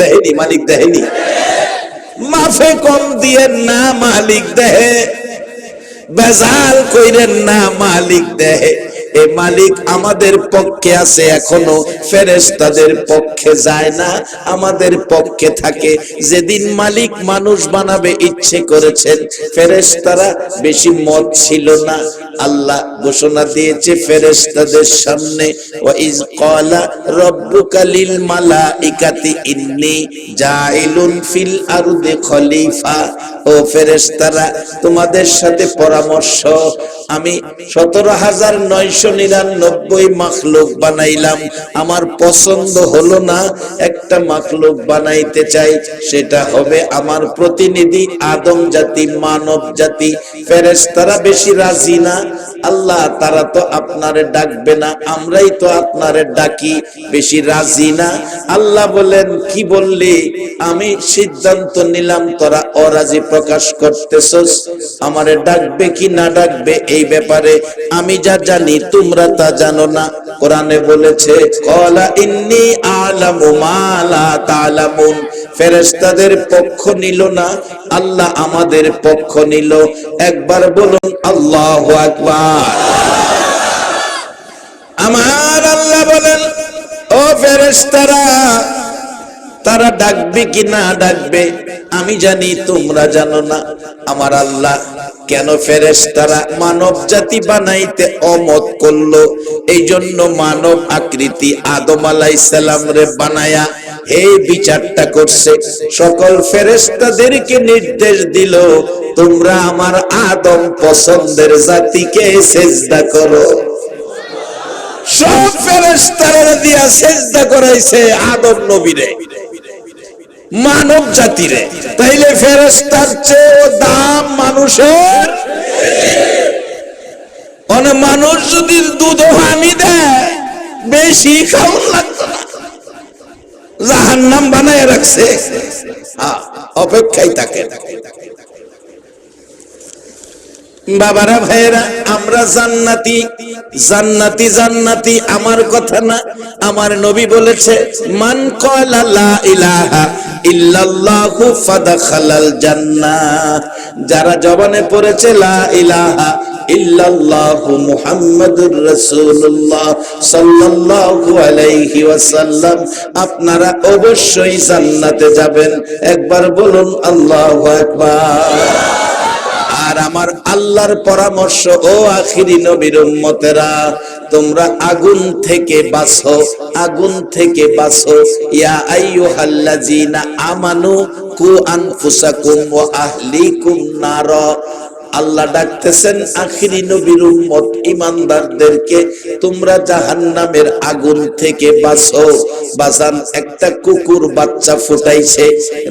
দেহেনি মালিক দেহেনি মাফে কম দিয়ে না মালিক দেহে। বেজাল কইরেন না মালিক দেহে। এ মালিক আমাদের পক্ষে আছে এখনও, ফেরেশতাদের পক্ষে যায় না, আমাদের পক্ষে থাকে। যেদিন মালিক মানুষ বানাবে, ইচ্ছে করেছেন, ফেরেশতারা বেশি মত ছিল না। আল্লাহ ঘোষণা দিয়েছে ফেরেশতাদের সামনে ওয়া ইজ ক্বালা রাব্বুকা লিল মালাইকাতি ইন্নী জাইলুন ফিল আরদি খলিফা। ও ফেরেশতারা, তোমাদের সাথে পরামর্শ, আমি সতেরো হাজার নয়শো নিরানব্বই মাখলুক বানাইলাম। আমার পছন্দ হলো না একটা মাখলুক বানাইতে চাই, সেটা হবে আমার প্রতিনিধি আদম জাতি, মানব জাতি। ফেরেশতারা বেশি রাজি না। আল্লাহ, তারা তো আপনারে ডাকবে না, আমরাই তো আপনারে ডাকি, বেশি রাজি না। আল্লাহ বলেন, কি বললি? আমি সিদ্ধান্ত নিলাম, তোরা অরাজি প্রকাশ করতেছস। আমারে ডাকবে কি না ডাকবে এই ব্যাপারে আমি যা জানি তোমরা তা জানো না। কোরআনে বলেছে, কলা ইন্নি আলামু মা লা তালামুন। ফেরেশতাদের পক্ষ নিল না, আল্লাহ আমাদের পক্ষ নিল। একবার বলুন, আল্লাহু আকবার। আমার আল্লাহ বলেন, ও ফেরেশতারা, তারা ডাকবে কি না ডাকবে? আমি জানি তোমরা জানো না। আমার আল্লাহ কেন ফেরেশতারা মানব জাতি বানাইতে অমত করল? এই জন্য মানব আকৃতি আদম আলাইসালাম রে বানায়া এই বিচারটা করছে। সকল ফেরেশতাদেরকে নির্দেশ দিল, তোমরা আমার আদম পছন্দের জাতিকে সেজদা করো। সব ফেরেশতারা দিয়া সেজদা করাইছে আদম নবীরে। মানব জাতিরে। তাইলে ফেরেস্তার চেয়ে দাম মানুষের অনেক মানুষ যদি দুধ হামি দেয় বেশি খাওয়ান লাগতো না। জাহান নাম বানায় রাখছে। হ্যাঁ, অপেক্ষায় থাকে। বাবারা, ভাইয়েরা, আমরা জান্নাতি। জান্নাতি জান্নাতি, আমার কথা না। আমার নবী বলেছে, মান লা ইলাহা ইল্লাল্লাহু ফাদাখালাল জান্নাহ। যারা জবানে পড়েছে, লা ইলাহা ইল্লাল্লাহু মুহাম্মাদুর রাসূলুল্লাহ সাল্লাল্লাহু আলাইহি ওয়াসাল্লাম। আপনারা অবশ্যই জান্নাতে যাবেন। একবার বলুন, আল্লাহু আকবার। আমার আল্লাহর পরামর্শ, ও আখিরি নবীর উম্মতেরা, তোমরা আগুন থেকে বাঁচো, আগুন থেকে বাঁচো। ইয়া আইয়ুহাল্লাযিনা আমানু কু আনফুসাকুম ওয়া আহলিকুম নার। আল্লাহ ডাকতেছেন, আখিরি নবীর উম্মত ইমানদারদেরকে তোমরা জাহান্নামের আগুন থেকে বাঁচো। বাজান একটা কুকুর বাচ্চা ফুটাইছে,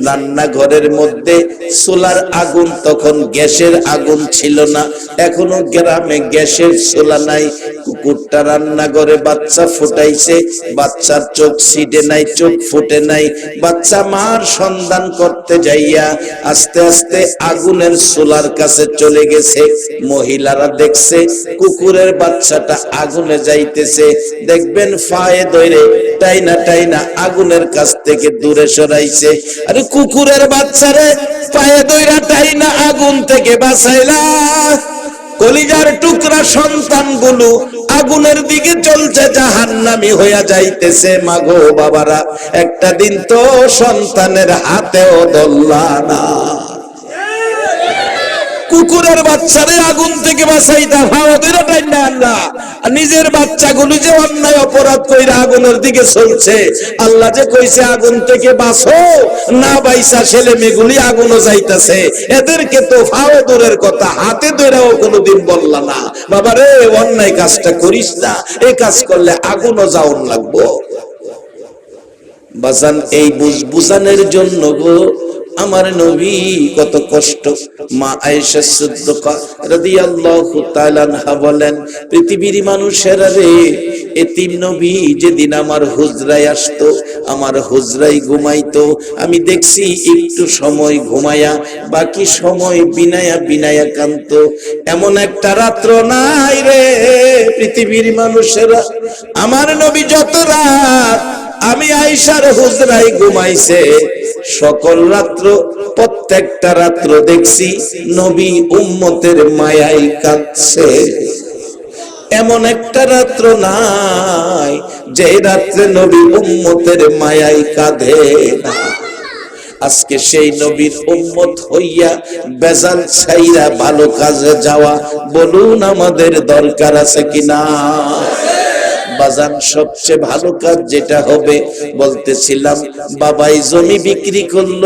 রান্নাঘরের মধ্যে সোলার আগুন, তখন গ্যাসের আগুন ছিল না। এখনও গ্রামে গ্যাসের সোলা নাই, কুকুরটা রান্নাঘরে বাচ্চা ফুটাইছে, বাচ্চার চোখ সিটে নাই, চোখ ফুটে নাই। বাচ্চা মার সন্ধান করতে যাইয়া আস্তে আস্তে আগুনের সোলার কাছে চলে গেছে মহিলারা দেখছে, কুকুরের বাচ্চাটা আগুনে যাইতেছে। দেখবেন ফায়ে দইরে টাইনা টাইনা আগুনের কাছ থেকে দূরে সরাইছে। আরে কুকুরের বাচ্চারে পায়ে দইরা টাইনা আগুন থেকে বাঁচাইলা। কলিজার টুকরা সন্তানগুলো আগুনের দিকে চলছে, জাহান্নামি হইয়া যাইতেছে। মাগো বাবারা, একটা দিন তো সন্তানের হাতেও দল্লা না। কুকুরের বাচ্চারে আগুন থেকে বাঁচাইতা ভাওদের টাইনা আল্লাহ নিজের বাচ্চাগুলো যে অন্যায় অপরাধ কইরা আগুনের দিকে চলছে, আল্লাহ যে কইছে আগুন থেকে বাঁচো, না বাইসা ছেলে মেয়েগুলি আগুনও যাইতাছে। এদেরকে তো ফাও দূরের কথা, হাতে ধরেও কোনোদিন বললা না। বাবা রে, অন্যায় কাজটা করিস না এই কাজ করলে আগুনও যাওন লাগবো। বাজান, এই বুঝ বুঝানোর জন্য গো আমার নবী কত কষ্ট। মা আয়েশা সিদ্দিকা রাদিয়াল্লাহু তাআলা আনহা বলেন, পৃথিবীর মানুষেরা রে, এতিম নবী যেদিন আমার হুজরায় আসতো, আমার হুজরাই ঘুমাইতো, আমি দেখছি একটু সময় ঘুমায়া, বাকি সময় বিনায়া বিনায়া কান্ত এমন একটা রাত্র নাই রে, পৃথিবীর মানুষেরা। আমার নবী যত রাত আমি আইসার হুজরাই ঘুমাইছে। সকল রাত্র, প্রত্যেকটা রাত্র দেখছি নবী উম্মতের মায়াই কাঁদছে। এমন একটা রাত্র নাই, যে রাত্রে নবী উম্মতের মায়াই কাঁধে না। আজকে সেই নবীর উম্মত হইয়া বেজাল ছাইরা ভালো কাজে যাওয়া, বলুন আমাদের দরকার আছে কিনা? বাজান সবচেয়ে ভালো কাজ যেটা হবে, বলতেছিলাম, বাবাই জমি বিক্রি করল,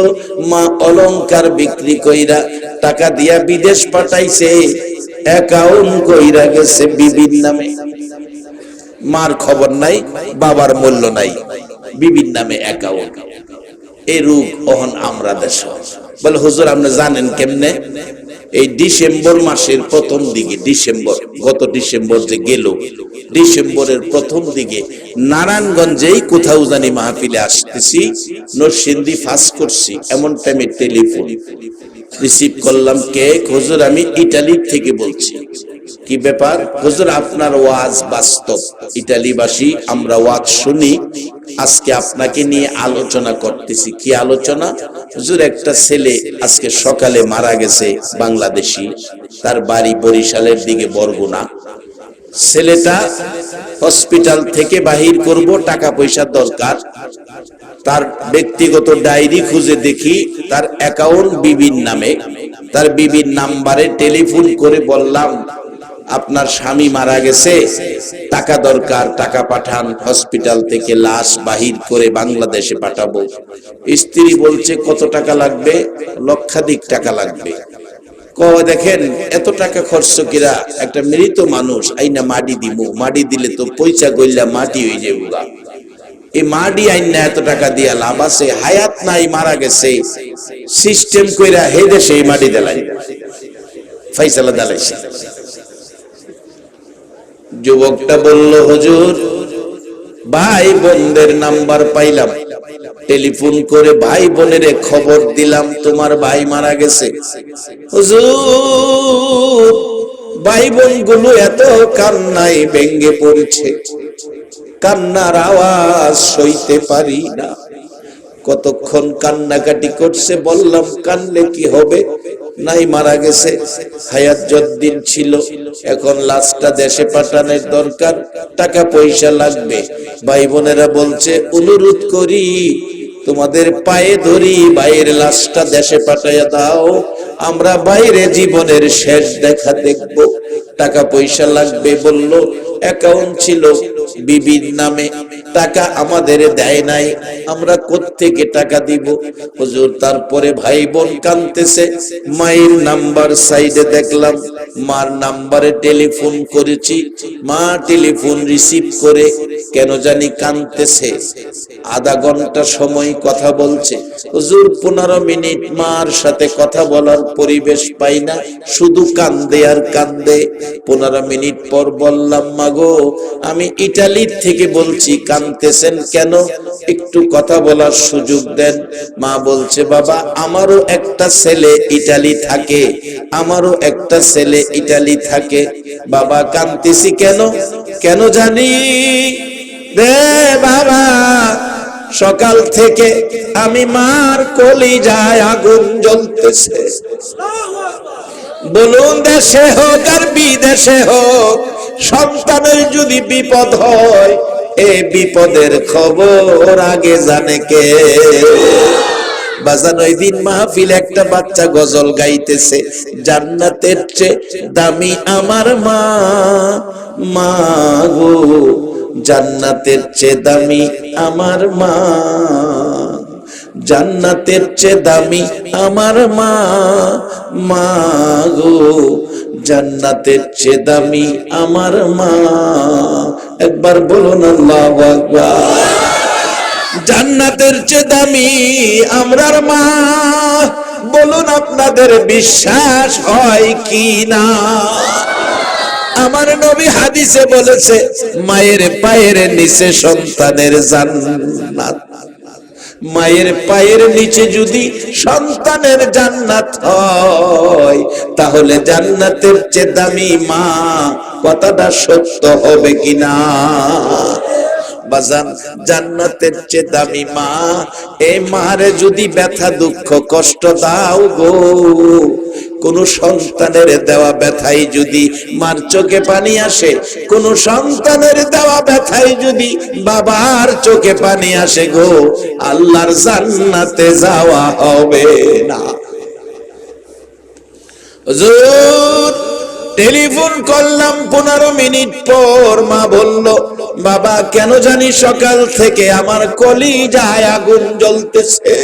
মা অলংকার বিক্রি কইরা টাকা দিয়া বিদেশ পাঠাইছে, অ্যাকাউন্ট কইরা গেছে বিবির নামে। মার খবর নাই, বাবার মূল্য নাই, বিবির নামে অ্যাকাউন্ট। এই রূপ অহন আমরা দেশ। বলে, হুজুর, আপনি জানেন কেমনে? এই ডিসেম্বর মাসের প্রথম দিকে, ডিসেম্বর, গত ডিসেম্বর যে গেল, ডিসেম্বরের প্রথম দিকে নারায়ণগঞ্জেই কোথাও জানি মাহফিলে আসতেছি নরসিন্দি ফাঁস করছি, এমন টাইমে টেলিফোন। রিসিভ করলাম কে? হুজুর, আমি ইটালি থেকে বলছি। কি ব্যাপার? হুজুর, আপনার ওয়াজ বাস্তব। ইটালিবাসী, আমরা ওয়াজ শুনি। আজকে আপনাকে নিয়ে আলোচনা করতেছি। কি আলোচনা? হুজুর, একটা ছেলে আজকে সকালে মারা গেছে বাংলাদেশি। তার বাড়ি বরিশালের দিকে বরগুনা। ছেলেটা হসপিটাল থেকে বাহির করব, টাকা পয়সার দরকার। তার ব্যক্তিগত ডায়েরি খুঁজে দেখি, তার অ্যাকাউন্ট বিবির নামে। তার বিবির নাম্বারে টেলিফোন করে বললাম আপনার স্বামী মারা গেছে, টাকা দরকার, টাকা পাঠান, হসপিটাল থেকে লাশ বাহির করে বাংলাদেশে পাঠাবো। স্ত্রী বলছে, কত টাকা লাগবে? লক্ষাধিক টাকা লাগবে। দেখেন, এত টাকা খরচ কিরা একটা মৃত মানুষ আইনা মাটি দিব মাটি দিলে তো পয়সা গইলা মাটি হয়ে যাব এই মাটি আইন এত টাকা দিয়া লাভ আছে, হায়াত নাই, মারা গেছে। সিস্টেম কইরা হে দেশে এই মাটি দেলাই। ফাইসালা দালাইছে। যুবকটা বলল, হুজুর, ভাই বোনদের নাম্বার পাইলাম। টেলিফোন করে ভাই বোনের খবর দিলাম, তোমার ভাই মারা গেছে। হুজুর, ভাই বোনগুলো এত কান্নায় ভেঙ্গে পড়ছে। কান্নার আওয়াজ সইতে পারি না। কতক্ষণ কান্নাকাটি করছে, বললাম কানলে কি হবে? নাই মারা গেছে। হায়াত যদ্দিন ছিল, এখন লাশটা দেশে পাঠানোর দরকার, টাকা পয়সা লাগবে। ভাই বোনেরা বলছে, অনুরোধ করি, তোমাদের পায়ে ধরি, ভাইয়ের লাশটা দেশে পাঠাইয়া দাও। আমরা বাইরে জীবনের শেষ দেখা দেখব। টাকা পয়সা লাগবে বলল অ্যাকাউন্ট ছিল বিবির নামে, টাকা আমাদের দেয় নাই, আমরা কোত্থেকে টাকা দিব? হুজুর, তারপরে ভাই বোন কানতেছে, মায়ের নাম্বার সাইডে দেখলাম, মার নাম্বারে টেলিফোন করেছি, মা টেলিফোন রিসিভ করে, কেন জানি কানতেছে। আধা ঘণ্টা সময় কথা বলছে। হুজুর, পনেরো মিনিট মার সাথে কথা বলার পরিবেশ পাই না, শুধু কান্দে আর কান্দে। পনেরো মিনিট পর বললাম, মাগো, আমি ইটালির থেকে বলছি, কানতেছেন কেন? একটু কথা বলার সুযোগ দেন। মা বলছে, বাবা, আমারও একটা ছেলে ইটালি থাকে, আমারও একটা ছেলে ইটালি থাকে। বাবা, কানতেছি কেন? কেন জানি? রে বাবা, সকাল থেকে আমি মার কলি যায় আগুন জ্বলতেছে। বলুন দেশে হোক আর বিদেশে হোক, সন্তানের যদি বিপদ হয়, এ বিপদের খবর আগে জানে কে? বাজান ওই দিন মাহফিল একটা বাচ্চা গজল গাইতেছে, জান্নাতের চেয়ে দামি আমার মা। মা গো, জান্নাতের চেয়ে দামি আমার মা। জান্নাতের চেয়ে দামি আমার মা মা গো। জান্নাতের চেয়ে দামি আমার মা। একবার বলুন আল্লাহু জান্নাতের চেয়ে দামি আমরার মা। বলুন আপনাদের বিশ্বাস হয় কি না আমার নবী হাদিসে বলেছে, মায়ের পায়ের নিচে সন্তানের জান্নাত। মায়ের পায়ের নিচে যদি সন্তানের জান্নাত হয়, তাহলে জান্নাতের চেয়ে দামি মা কথাটা সত্য হবে কিনা? বাজান, জান্নাতের চেয়ে দামি মা এই মারে যদি ব্যথা, দুঃখ, কষ্ট দাও গো। কোন সন্তানের দেওয়া ব্যথাই যদি মার চোখে পানি আসে, কোন সন্তানের দেওয়া ব্যথাই যদি বাবার চোখে পানি আসে গো, আল্লাহর জান্নাতে যাওয়া হবে না। হুজুর, টেলিফোন করলাম পনেরো মিনিট পর মা বলল, বাবা, কেন জানি সকাল থেকে আমার কলি যায় আগুন জ্বলতেছে?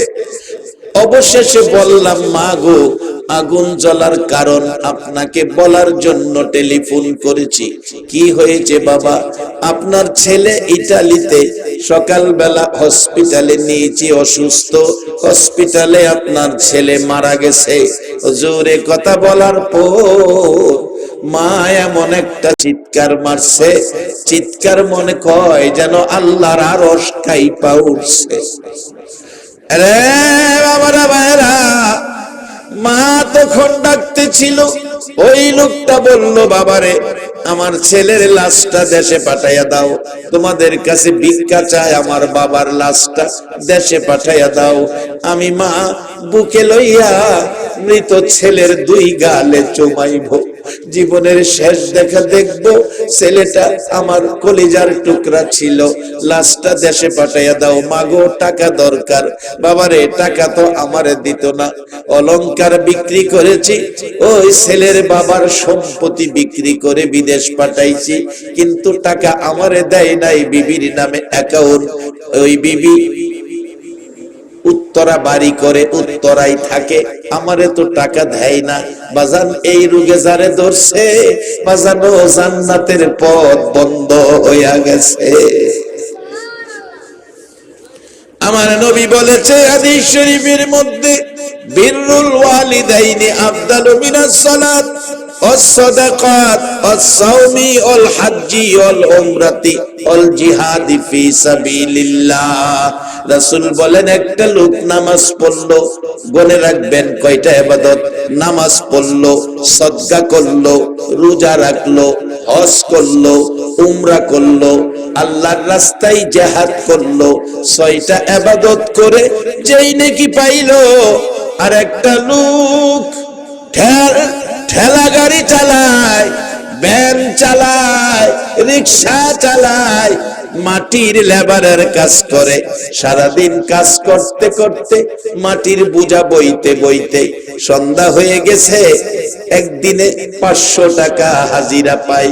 অবশেষে বললাম, মা গো, আগুন জ্বলার কারণ আপনাকে বলার জন্য টেলিফোন করেছি। কি হয়েছে বাবা? আপনার ছেলে ইটালিতে সকালবেলা হসপিটালে নিয়েছি, অসুস্থ। হসপিটালে আপনার ছেলে মারা গেছে। জোরে কথা বলার পর মা এমন একটা চিৎকার মারছে। চিৎকার মনে কয় যেন আল্লাহর আর অস্কাই পা উঠছে রে বাবারা ভাইরা মা তখন ডাকতে ছিল ওই লোকটা বলল, বাবারে, আমার ছেলের লাশটা দেশে পাঠাইয়া দাও। তোমাদের কাছে ভিক্ষা চায় আমার বাবার লাশটা দেশে পাঠাইয়া দাও। আমি মা বুকে লইয়া মৃত ছেলের দুই গালে চুমাইব। জীবনের শেষ দেখা দেখব, ছেলেটা আমার কলিজার টুকরা ছিল। লাশটা দেশে পাঠাইয়া দাও, মাগো, টাকা দরকার। বাবারে, টাকা তো আমারে দিত না। অলংকার বিক্রি করেছি, ওই ছেলের বাবার সম্পত্তি বিক্রি করে বিদেশ পাঠাইছি। কিন্তু টাকা আমারে দেয় নাই, বিবির নামে অ্যাকাউন্ট। ওই বিবি উত্তরা বাড়ি করে উত্তরাই থাকে। আমারে তো টাকা দেয় না। বাজান, এই রোগে যারে ধরছে, বাজান জান্নাতের পথ বন্ধ হইয়া গেছে। আমার নবী বলেছে, হাদিস শরীফের মধ্যে বিররুল ওয়ালিদাইনি আফদালু মিনাস সালাত। والصدقات والصوم والحج والعمرة والجهاد في سبيل الله রাসূল বলেন একটা লোক নামাজ পড়লো গনে রাখবেন কয়টা ইবাদত নামাজ পড়লো সদকা করলো রোজা রাখলো হজ করলো উমরা করলো আল্লাহর রাস্তায় জেহাদ করলো ছয়টা ইবাদত করে যেই নাকি পাইলো আর একটা লোক ঠেলা ঠেলা গাড়ি চালায় ভ্যান চালায় রিক্সা চালায় মাটির লেবারের কাজ করে, সারাদিন কাজ করতে করতে মাটির বোঝা বইতে বইতে সন্ধ্যা হয়ে গেছে। একদিনে পাঁচশো টাকা হাজিরা পাই।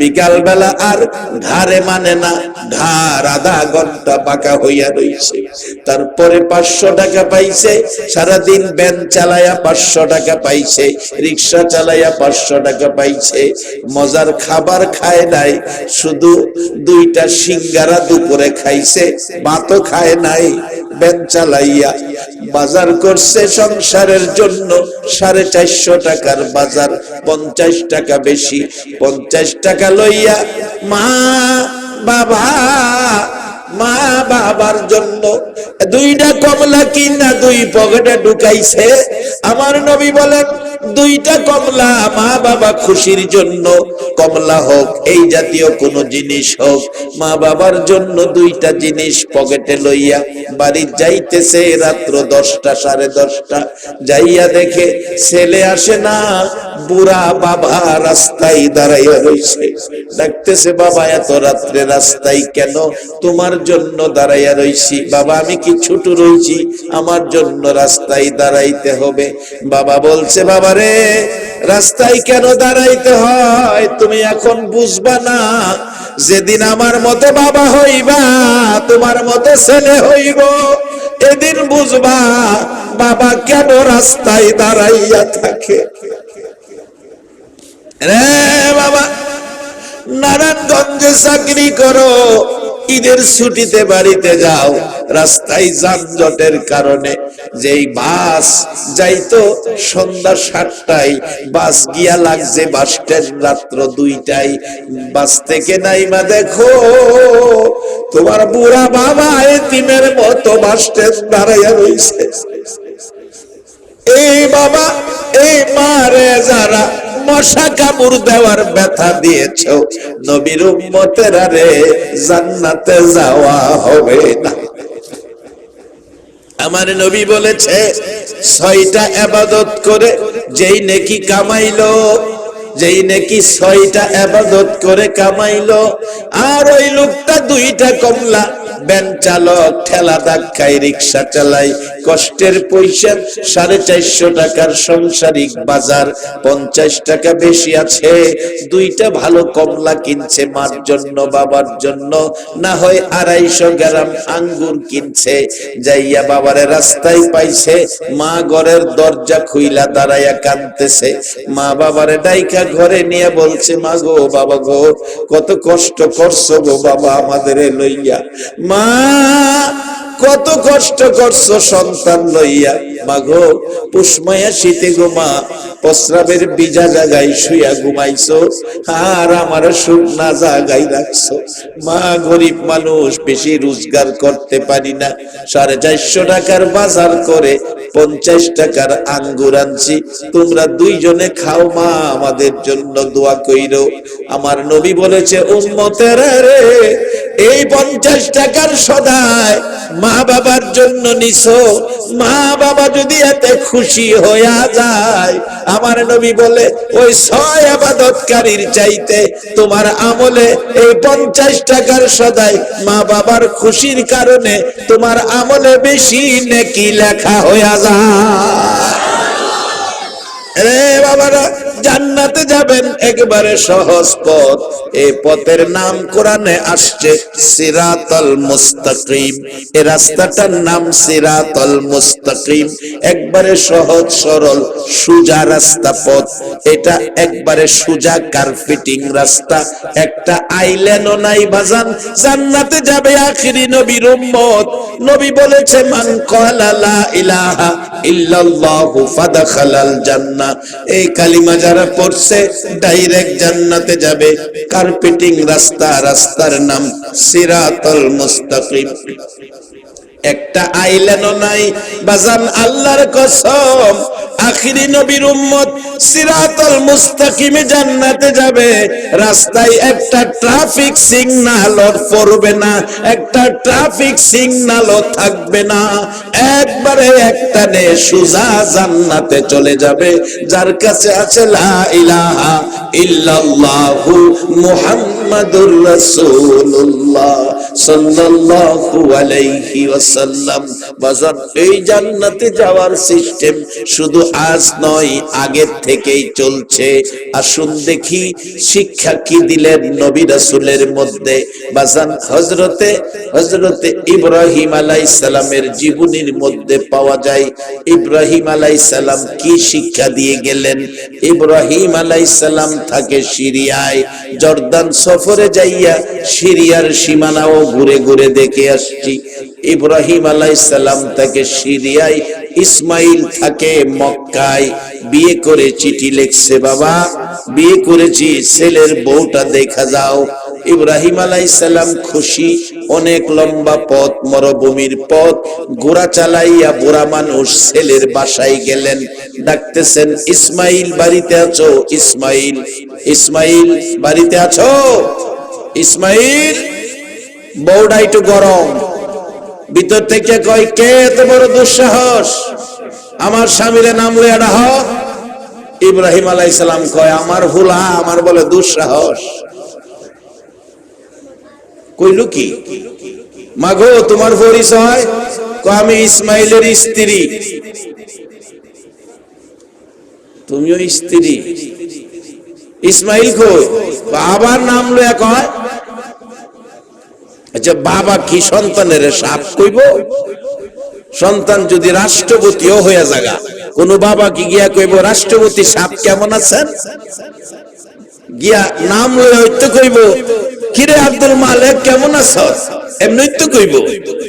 বিকাল বেলা আর ঘাড়ে মানে না, ঘাড় আধা ঘণ্টা পাকা হইয়া রইছে। তারপরে পাঁচশো টাকা পাইছে, সারাদিন ব্যান চালায়া পাঁচশো টাকা পাইছে, রিক্সা চালাইয়া পাঁচশো টাকা পাইছে। মজার খাবার খায় নাই, শুধু দুইটা সিঙ্গারা দুপুরে খাইছে, ভাতও খায় নাই ব্যান চালাইয়া বাজার করছে সংসারের জন্য। সাড়ে চারশো টাকার বাজার, পঞ্চাশ টাকা বেশি। পঞ্চাশ টাকা লইয়া মা, বাবা, মা বাবার জন্য দুইটা কমলা কিনা দুই পকেটে ঢুকাইছে। আমার নবী বলেন দুইটা কমলা মা বাবা খুশির জন্য। কমলা হোক, এই জাতীয় কোন জিনিস হোক, মা বাবার জন্য দুইটা জিনিস পকেটে লইয়া বাড়ি যাইতেছে, রাত্র দশটা, সাড়ে দশটা। যাইয়া দেখে ছেলে আসে না বুড়া বাবা রাস্তায় দাঁড়াইয়া রইছে। ডাকতেছে, বাবা, এত রাত্রে রাস্তায় কেন? তোমার জন্য দাঁড়াইয়া রইছি। বাবা, আমি কি ছোট রইছি? আমার জন্য রাস্তায় দাঁড়াইতে হবে। বাবা বলছে, বাবা রে, রাস্তায় কেন দাঁড়াইতে হয়? তুমি এখন বুঝবা না, যেদিন আমার মতো বাবা হইবা, তোমার মতো ছেলে হইব, এদিন বুঝবা বাবা কেন রাস্তায় দাঁড়াইয়া থাকে? রে বাবা, নারায়ণগঞ্জে চাকরি করো, ঈদের ছুটিতে বাড়িতে যাও, রাস্তায় যানজটের কারণে যেই বাস যাইতো সন্ধ্যা সাতটায়, বাস গিয়া লাগছে বাস স্ট্যান্ড রাত্র দুইটায়। বাস থেকে নাইমা দেখো, তোমার বুড়া বাবা এতিমের মতো বাস স্ট্যান্ড দাঁড়াইয়া রইছে। এই বাবা, এই মা রে যারা মশা কামড় দেওয়ার ব্যথা দিয়েছ। নবীর উম্মতের আরে জান্নাতে যাওয়া হবে না। আমার নবী বলেছে, ছয়টা আবাদত করে যেই নেকি কামাইলো, যেই নাকি ছয়টা আবাদত করে কামাইলো, আর ওই লোকটা দুইটা কমলা ব্যান চালক, ঠেলা ধাক্কায় রিক্সা চালাই কষ্টের পয়সা, সাড়ে চারশো টাকার সংসারিক বাজার, পঞ্চাশ টাকা বেশি আছে। দুইটা ভালো কমলা কিনছে মার জন্য, বাবার জন্য। না হয় আড়াইশো গ্রাম আঙ্গুর কিনছে, যাইয়া বাবারে রাস্তায় পাইছে। মা ঘরের দরজা খুইলা দাঁড়াইয়া কানতেছে মা বাবারে ডাইকা ঘরে নিয়ে বলছে, মা গো, বাবা গো, কত কষ্ট করছ গো বাবা আমাদের লইয়া। মা কত কষ্ট করছ সন্তান লইয়া? মাগো পুষ্মায়া শীতে গো মা, প্রস্রাবের বিজা জায়গায় শুয়া ঘুমাইছো, আর আমার সুখ না জাগাই রাখছো। মা, গরিব মানুষ, বেশি রোজগার করতে পারি না। সাড়ে চারশো টাকার বাজার করে পঞ্চাশ টাকার আঙ্গুর আনছি। তোমরা দুইজনে খাও মা, আমাদের জন্য দোয়া কইরো। আমার নবী বলেছে, উম্মতের রে, এই পঞ্চাশ টাকার সদায় মা বাবার জন্য নিছো। মা বাবা যদি এতে খুশি হইয়া যায়, আমার নবী বলে, ওই ছয় আবাদতকারীর চাইতে তোমার আমলে এই পঞ্চাশ টাকার সদাই মা বাবার খুশির কারণে তোমার আমলে বেশি নেকি লেখা হইয়া যায়। রে বাবারা, জান্নাতে যাবেন একবারে সহজ পথ। এই পথের নাম কোরআনে আসছে, সিরাতাল মুস্তাকিম। এই রাস্তাটার নাম মুস্তাকিম। একবারে সহজ, সরল, সুজা রাস্তা পথ। এটা একবারে সুজা কার্পেটিং রাস্তা। একটা আইল্যান্ডও নাই বাজান, জান্নাতে যাবে আখিরি নবীর উম্মত। নবী বলেছে, মান ক্বালা লা ইলাহা ইল্লাল্লাহু ফাদাখালাল জান্নাহ এই কালিমা যারা পড়ছে ডাইরেক্ট জান্নাতে যাবে। কার্পেটিং রাস্তা রাস্তার নাম সিরাতল মুস্তাকিম। একটা আইল্যান্ডও নাই। বাজান আল্লাহর কসম, আখিরি নবীর উম্মত সিরাতুল মুস্তাকিমে জান্নাতে যাবে। রাস্তায় একটা ট্রাফিক সিগন্যালও পড়বে না, একটা ট্রাফিক সিগন্যালও থাকবে না। একবারে একটা নে সুজা জান্নাতে চলে যাবে। যার কাছে আছে লা ইলাহা ইল্লাল্লাহু মুহাম্মাদুর রাসূলুল্লাহ। সাল্লাল্লাহু আলাইহি ওয়াসাল্লাম। বাজার, এই জান্নাতে যাওয়ার সিস্টেম শুধু আজ নয় আগে থেকেই চলছে। আসুন দেখি, শিক্ষা কি দিলেন নবী রাসূলের মধ্যে? বাজান, হযরতে হযরতে ইব্রাহিম আলাইহিস সালামের জীবনীর মধ্যে পাওয়া যায়, ইব্রাহিম আলাইহিস সালাম কি শিক্ষা দিয়ে গেলেন? ইব্রাহিম আলাইহিস সালাম থাকে সিরিয়ায়। জর্দান সফরে যাইয়া সিরিয়ার সীমানাও ঘুরে ঘুরে দেখে আসছি। ইব্রাহিম আলাইসাল্লাম তাকে সিরিয়ায়, ইসমাইল থাকে মক্কায়। বিয়ে করে চিঠি লিখছে, বাবা, বিয়ে করেছি, ছেলের বউটা দেখা যাও। ইব্রাহিম আলাইসাল্লাম খুশি, অনেক লম্বা পথ, মরুভূমির পথ। ঘোড়া চালাইয়া বুড়া মানুষ ছেলের বাসায় গেলেন। ডাকতেছেন, ইসমাইল, বাড়িতে আছো? ইসমাইল ইসমাইল, বাড়িতে আছো? ইসমাইল বউটা একটু গরম। ভিতর থেকে কয়, কে এত বড় দুঃসাহস? আমার স্বামীর নাম লইয়া ডাহ। ইব্রাহিম আলাই সালাম কয়, আমার হুলা আমার বলে দুঃসাহস। কইল কি? মাগো, তোমার পরিচয়? আমি ইসমাইলের স্ত্রী। তুমিও স্ত্রী? ইসমাইল কই? বাবার নাম লইয়া কয় আচ্ছা বাবা কি সন্তানের সাপ কইব? সন্তান যদি রাষ্ট্রপতিও হয়ে জাগা, কোন বাবা কি গিয়া কইব, রাষ্ট্রপতি সাপ কেমন আছেন? গিয়া নাম কইব, কিরে আব্দুল মালিক, কেমন আছো? তো কইব,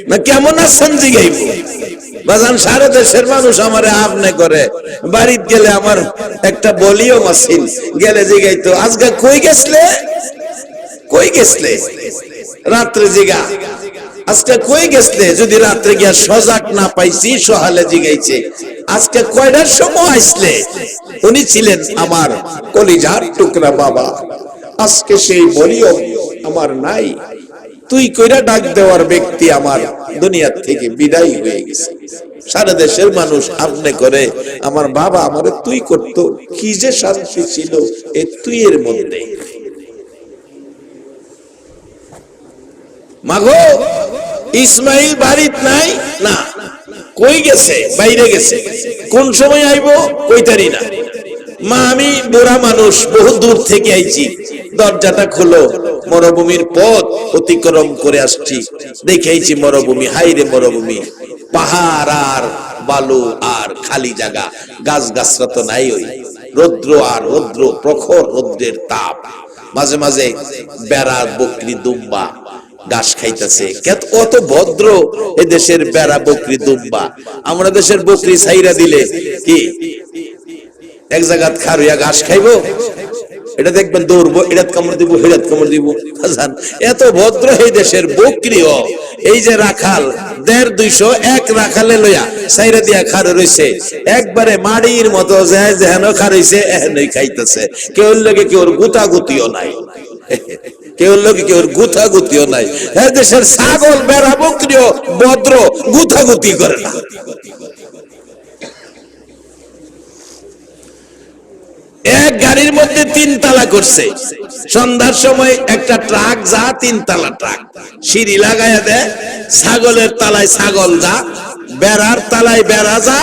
না, কেমন আছেন জিগাইব? বাজান, সারা দেশের মানুষ আমারে আপনে করে, বাড়িতে গেলে আমার একটা বলিও মাসিল গেলে জিগাইতো আজকে কই গেছলে? কই গেছলে রাত্রে জিগা। আজকে কই গেছলে যদি রাত্রে গিয়া সজাগ না পাইছি, সহালে জিগাইছে। আজকে কয়টার সময় আসলে উনি ছিলেন আমার কলিজার টুকরা বাবা। আজকে সেই বলিও আমার নাই। তুই কইরা ডাক দেওয়ার ব্যক্তি আমার দুনিয়ার থেকে বিদায় হয়ে গেছে। সারা দেশের মানুষ আপনি করে, আমার বাবা, আমারে তুই করত। কি যে শান্তি ছিল এ তুই এর মধ্যে। মাগো, ইসমাইল বাড়িত নাই? না। কই গেছে? বাইরে গেছে। কোন সময় আইবো? কইতারি না। মা, আমি বুড়া মানুষ, বহু দূর থেকে আইছি। দরজাটা খুলো। মরুভূমির পথ অতিক্রম করে আসছি। দেখেইছি মরুভূমি। হাইরে মরুভূমি। পাহাড় আর বালু আর খালি জায়গা। গাছ গাছরা তো নাই ওই। রৌদ্র আর রৌদ্র, প্রখর রৌদ্রের তাপ। মাঝে মাঝে বেড়ার বকরি দুম্বা। ঘাস খাইতেছে। কত ভদ্র এ দেশের বেড়া বকরি দুম্বা। আমরা দেশের বকরি সাইরা দিলে কি? এক জায়গাত খারুয়া ঘাস খাইবো? এটা দেখবেন দৌড়বো এটাত কামড় দিব হেরাত কামড় দিব। এত ভদ্র এই দেশের বকরিও। এই যে রাখাল, দেড় দুইশো এক রাখালে লইয়া সাইরা দিয়া খারে রইছে। একবারে মাড়ির মতো যায় যেন খারইছে, এহেনই খাইতেছে। কেউ লাগে কেউ গুতা গুতিও নাই। কেউ লোকে কেউ গুথা গুতিও নাই। হ্যাঁ দেশের ছাগল বেড়া বকরিও ভদ্র গুথা গুতি করে না। এক গাড়ির মধ্যে তিন তালা করছে। সন্ধ্যার সময় একটা ট্রাক যা, তিন তালা ট্রাক। সিঁড়ি লাগাইয়া দেয়, ছাগলের তালায় ছাগল যা বেড়ার তালায় বেড়া যা,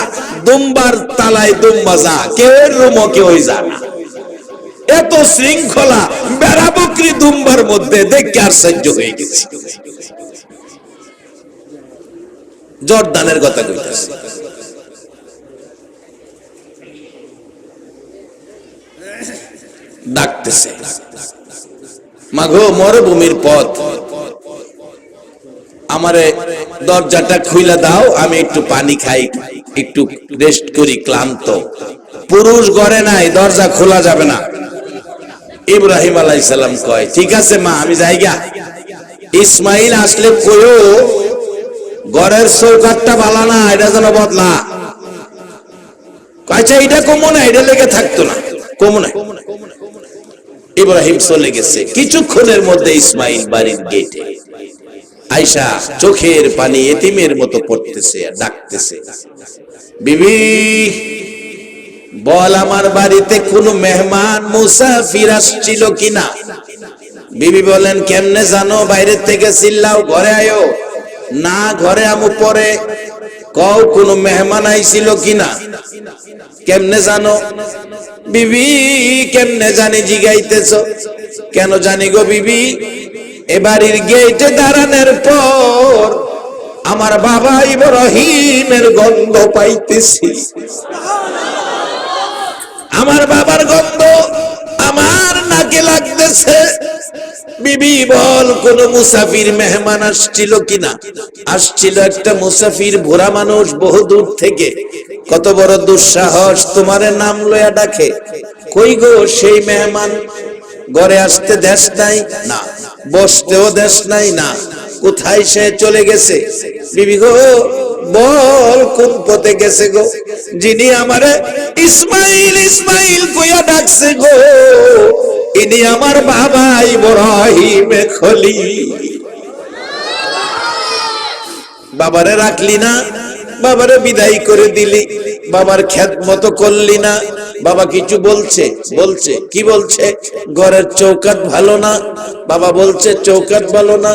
দুম্বার তালায় দুম্বা যা। কেউ রুমো কেউ যা না। এত শৃঙ্খলা বেড়া বকরি দুম্বার মধ্যে দেখে আশ্চর্য হয়ে গেছে। জর্দানের কথা কইতেছে। ডাকতেছে। মাঘো মরুভূমির পথ। আমারে দরজাটা খুইলা দাও, আমি একটু পানি খাই, একটু রেস্ট করি, ক্লান্ত। পুরুষ ঘরে নাই, দরজা খোলা যাবে না। ইব্রাহিম আলাইসাল্লাম কয়, ঠিক আছে মা, আমি যাইগা। ইসমাইল আসলে কয়ো ঘরের চৌকাটটা বালা না, এটা যেন বদলা। আচ্ছা এটা কমো না, এটা লেগে থাকতো না, কমো না। ইব্রাহিম চলে গেছে। কিছুক্ষণের মধ্যে ইসমাইল বাড়ির গেটে আয়সা চোখের পানি এতিমের মতো পড়তেছে, ডাকতেছে, বিবি বল, আমার বাড়িতে কোনো মেহমান মুসাফির আসছিল কিনা? বিবি বলেন কেমনে জানো? বাইরের থেকে চিল্লাও, ঘরে আয়ো। না, ঘরে আমু পরে। কও, কোনো মেহমান আইছিল কিনা? কেমনে জানো? বিবি, কেমনে জানি জিগাইতেছ? কেন জানি গো বিবি, এ বাড়ির গেটে দাঁড়ানোর পর আমার বাবা ইব্রাহিমের গন্ধ পাইতেছি। আমার বাবার গন্ধ আমার নাকে লাগতেছে। বিবি, বল, কোন মুসাফির মেহমান আসছিল কিনা? আসছিল একটা মুসাফির ভোরা মানুষ বহু দূর থেকে। কত বড় দুঃসাহস, তোমার নাম লয়া ডাকে। কই গো সেই মেহমান? ঘরে আসতে দেশ নাই? না। বসতেও দেশ নাই? না। কোথায় সে চলে গেছে? বিবি গো, বল, কোন পথে গেছে গো? যিনি আমারে ইসমাইল ইসমাইল কইয়া ডাকছে গো। ইনি আমার বাবা ইব্রাহিম খলি বাবারে রাখলি না, বাবারে বিদায় করে দিলি। বাবার খ্যাত মতো করলি না। বাবা কিছু বলছে বলছে, কি বলছে? ঘরের চৌকাট ভালো না? বাবা বলছে চৌকাট ভালো না।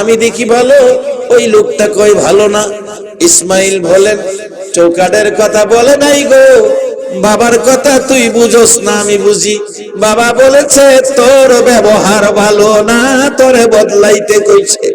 আমি দেখি ভালো, ওই লোকটা কই ভালো না? ইসমাইল বলেন চৌকাটের কথা বলে নাই গো। বাবার কথা তুই বুঝোস না, আমি বুঝি। বাবা বলেছে, তোর ব্যবহার ভালো না, তোরে বদলাইতে কইছে।